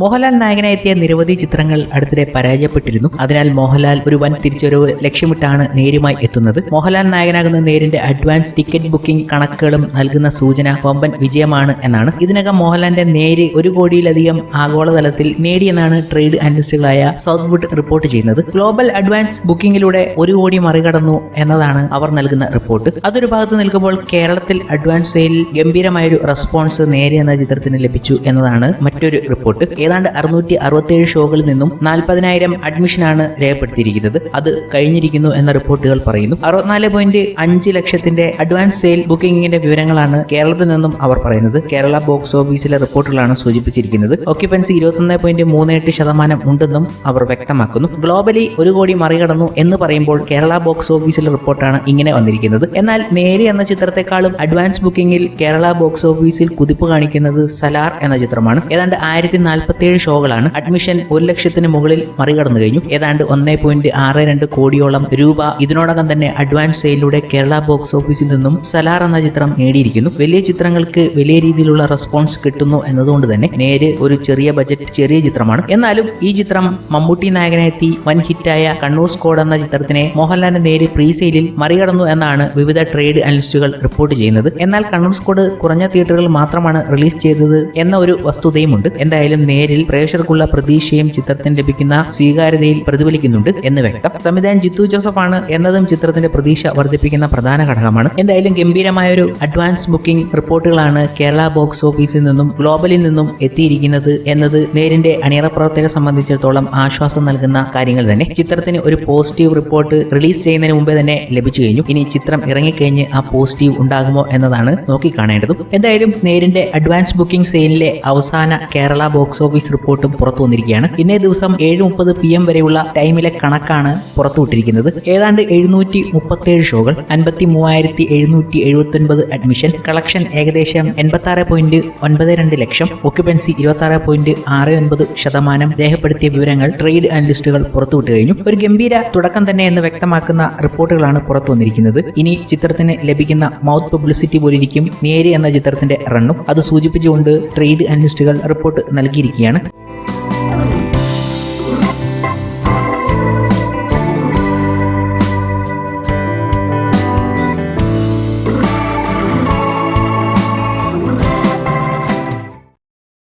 മോഹൻലാൽ നായകനായി എത്തിയ നിരവധി ചിത്രങ്ങൾ അടുത്തിടെ പരാജയപ്പെട്ടിരുന്നു. അതിനാൽ മോഹൻലാൽ ഒരു വൻ തിരിച്ചുവരവ് ലക്ഷ്യമിട്ടാണ് നേരുമായി എത്തുന്നത്. മോഹൻലാൽ നായകനാകുന്ന നേരിന്റെ അഡ്വാൻസ് ടിക്കറ്റ് ബുക്കിംഗ് കണക്കുകളും നൽകുന്ന സൂചന വമ്പൻ വിജയമാണ് എന്നാണ്. ഇതിനകം മോഹൻലാലിന്റെ നേര് ഒരു കോടിയിലധികം ആഗോളതലത്തിൽ നേടിയെന്നാണ് ട്രേഡ് അനലിസ്റ്റുകളായ സൗത്ത്വുഡ് റിപ്പോർട്ട് ചെയ്യുന്നത്. ഗ്ലോബൽ അഡ്വാൻസ് ബുക്കിംഗിലൂടെ ഒരു കോടി മറികടന്നു എന്നതാണ് അവർ നൽകുന്ന റിപ്പോർട്ട്. അതൊരു ഭാഗത്ത് നിൽക്കുമ്പോൾ കേരളത്തിൽ അഡ്വാൻസ് സെയിലിൽ ഗംഭീരമായൊരു റെസ്പോൺസ് നേരെ എന്ന ചിത്രത്തിന് ലഭിച്ചു എന്നതാണ് മറ്റൊരു റിപ്പോർട്ട്. ഏതാണ്ട് അറുന്നൂറ്റി അറുപത്തിയേഴ് ഷോകളിൽ നിന്നും നാൽപ്പതിനായിരം അഡ്മിഷനാണ് രേഖപ്പെടുത്തിയിരിക്കുന്നത്. അത് കഴിഞ്ഞിരിക്കുന്നു എന്ന റിപ്പോർട്ടുകൾ പറയുന്നു. അറുപത്തിനാല് പോയിന്റ് അഞ്ച് ലക്ഷത്തിന്റെ അഡ്വാൻസ് സെയിൽ ബുക്കിംഗിന്റെ വിവരങ്ങളാണ് കേരളത്തിൽ നിന്നും അവർ പറയുന്നത്. കേരള ബോക്സ് ഓഫീസിലെ റിപ്പോർട്ടുകളാണ് സൂചിപ്പിച്ചിരിക്കുന്നത്. ഓക്യുപ്പൻസി ഇരുപത്തൊന്ന് പോയിന്റ് മൂന്ന് എട്ട് ശതമാനം ഉണ്ടെന്നും അവർ വ്യക്തമാക്കുന്നു. ഗ്ലോബലി ഒരു കോടി മറികടന്നു എന്ന് പറയുമ്പോൾ കേരള ബോക്സ് ഓഫീസിലെ റിപ്പോർട്ടാണ് ഇങ്ങനെ വന്നിരിക്കുന്നത്. എന്നാൽ നേരി എന്ന ചിത്രത്തെക്കാളും അഡ്വാൻസ് ബുക്കിംഗിൽ കേരള ബോക്സ് ഓഫീസിൽ കുതിപ്പ് കാണിക്കുന്നത് സലാർ എന്ന ചിത്രമാണ്. ഏതാണ്ട് ആയിരത്തി നാൽപ്പത്തിയേഴ് ഷോകളാണ്. അഡ്മിഷൻ ഒരു ലക്ഷത്തിന് മുകളിൽ മറികടന്നു കഴിഞ്ഞു. ഏതാണ്ട് ഒന്നേ പോയിന്റ് ആറ് രണ്ട് കോടിയോളം രൂപ. ഇതിനോടകം തന്നെ അഡ്വാൻസ് സെയിലൂടെ കേരള ബോക്സ് ഓഫീസിൽ നിന്നും സലാർ എന്ന ചിത്രം നേടിയിരിക്കുന്നു. വലിയ ചിത്രങ്ങൾക്ക് വലിയ രീതിയിലുള്ള റെസ്പോൺസ് കിട്ടുന്നു എന്നതുകൊണ്ട് തന്നെ നേര് ഒരു ചെറിയ ബജറ്റ് ചെറിയ ചിത്രമാണ്. എന്നാലും ഈ ചിത്രം മമ്മൂട്ടി നായകനെത്തി വൻ ഹിറ്റായ കണ്ണൂർ സ്കോഡ് എന്ന ചിത്രത്തിനെ മോഹൻലാലിന്റെ നേര് പ്രീസെയിലിൽ മറികടന്നു എന്നാണ് വിവിധ ട്രേഡ് അനലിസ്റ്റുകൾ റിപ്പോർട്ട് ചെയ്യുന്നത്. എന്നാൽ കണ്ണൂർ സ്കോഡ് കുറഞ്ഞ തിയേറ്ററുകൾ മാത്രമാണ് റിലീസ് ചെയ്തത് എന്ന ഒരു വസ്തുതയുമുണ്ട്. എന്തായാലും നേരിൽ പ്രേക്ഷകർക്കുള്ള പ്രതീക്ഷയും ചിത്രത്തിന് ലഭിക്കുന്ന സ്വീകാര്യതയിൽ പ്രതിഫലിക്കുന്നുണ്ട് എന്ന് വ്യക്തം. സംവിധായകൻ ജിത്തു ജോസഫ് ആണ് എന്നതും ചിത്രത്തിന്റെ പ്രതീക്ഷ വർദ്ധിപ്പിക്കുന്ന പ്രധാന ഘടകമാണ്. എന്തായാലും ഗംഭീരമായ ഒരു അഡ്വാൻസ് ബുക്കിംഗ് റിപ്പോർട്ടുകളാണ് കേരള ബോക്സ് ഓഫീസിൽ നിന്നും ഗ്ലോബലിൽ നിന്നും എത്തിയിരിക്കുന്നത് എന്നത് നേരിന്റെ അണിയറ പ്രവർത്തകരെ സംബന്ധിച്ചിടത്തോളം ആശ്വാസം നൽകുന്ന കാര്യങ്ങൾ തന്നെ. ചിത്രത്തിന് ഒരു പോസിറ്റീവ് റിപ്പോർട്ട് റിലീസ് ചെയ്യുന്നതിന് മുമ്പേ തന്നെ ലഭിച്ചു കഴിഞ്ഞു. ഇനി ചിത്രം ഇറങ്ങിക്കഴിഞ്ഞ് ആ പോസിറ്റീവ് ഉണ്ടാകുമോ എന്നതാണ് നോക്കിക്കാണേണ്ടതും. എന്തായാലും നേരിന്റെ അഡ്വാൻസ് ബുക്കിംഗ് സെയിലിലെ അവസാന കേരള ബോക്സ് ഓഫീസ് റിപ്പോർട്ടും പുറത്തു വന്നിരിക്കുകയാണ്. ഇന്നേ ദിവസം ഏഴ് മുപ്പത് പി എം വരെയുള്ള ടൈമിലെ കണക്കാണ് പുറത്തുവിട്ടിരിക്കുന്നത് ഏതാണ്ട് എഴുന്നൂറ്റി മുപ്പത്തേഴ് ഷോകൾ അൻപത്തി മൂവായിരത്തി എഴുന്നൂറ്റി എഴുപത്തി ഒൻപത് അഡ്മിഷൻ കളക്ഷൻ ഏകദേശം എൺപത്തി ആറ് പോയിന്റ് ഒൻപത് രണ്ട് ലക്ഷം ഒക്യുപ്പൻസി ഇരുപത്തി ആറ് പോയിന്റ് ആറ് ഒൻപത് ശതമാനം രേഖപ്പെടുത്തിയ വിവരങ്ങൾ ട്രേഡ് അനലിസ്റ്റുകൾ പുറത്തുവിട്ട് കഴിഞ്ഞു. ഒരു ഗംഭീര തുടക്കം തന്നെ എന്ന് വ്യക്തമാക്കുന്ന റിപ്പോർട്ടുകളാണ് പുറത്തു വന്നിരിക്കുന്നത്. ഇനി ചിത്രത്തിന് ലഭിക്കുന്ന മൗത്ത് പബ്ലിസിറ്റി പോലിരിക്കും നേരി എന്ന ചിത്രത്തിന്റെ റണ്ണും. അത് സൂചിപ്പിച്ചുകൊണ്ട് ട്രേഡ് അനലിസ്റ്റുകൾ റിപ്പോർട്ട് നൽകിയിരിക്കുകയാണ്. തന്നെയാണ്